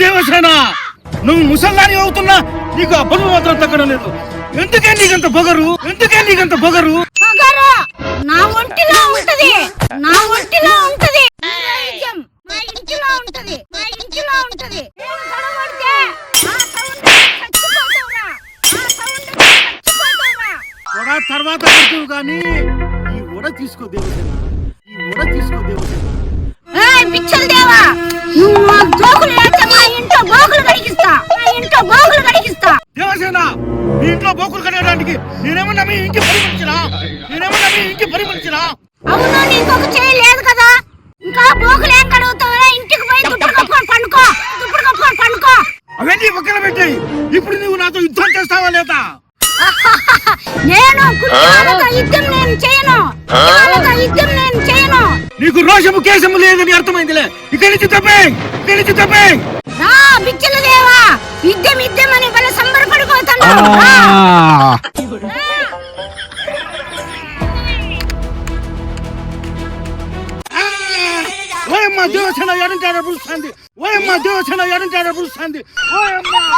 దేవసేన! నువ్వు ముసల్లాని అవుతున్నా నీకు ఆ బరువు మాత్రం తగ్గడం లేదు ఎందుకే నీకంత పొగరు? ఎందుకే నీకంత పొగరు? పొగరు? నా ఒంటిలో ఉంటది. నా ఒంటిలో ఉంటది. హీరోయిజం మా ఇంటిలో ఉంటది. మా ఇంటిలో ఉంటది. నేను గొడవడితే ఆ సౌండ్ చచ్చిపోతావురా. ఆ సౌండ్ చచ్చిపోతావురా. కూడా తర్వాత పడుతుంది కానీ ఈ ఉడ తీసుకో దేవసేన. ఈ ఉడ తీసుకో దేవసేన. పిచ్చల బోకులు కడగడానికి నేనేమన్నా మీ ఇంటి మనిషినా నేనేమన్నా మీ ఇంటి మనిషినా అవును నీకొక చేయి లేదు కదా? ఇంకా బోకులు ఏం కడుగుతావురా ఇంటికి పోయి దుప్పుడు కప్పుకొని పండుకో. దుప్పుడు కప్పుకొని పండుకో. అవన్నీ పక్కన పెట్టాయి ఇప్పుడు నువ్వు నాతో యుద్ధం చేస్తావా లేదా? నేను కుటుంబాలతో యుద్ధం నేను చేయను. కుటుంబాలతో యుద్ధం నేను చేయను. నీకు రోషము కేశము లేదని అర్థమైందిలే. ఇక్కడి నుంచి తప్పే. ఇక్కడి నుంచి తప్పే. రా బిచ్చల దేవా యుద్ధం యుద్ధం అని బల సంబరపడిపోతున్నావు. Vay amma dövsənə yarın dərə bulsandı. Vay amma dövsənə yarın dərə bulsandı. Vay amma.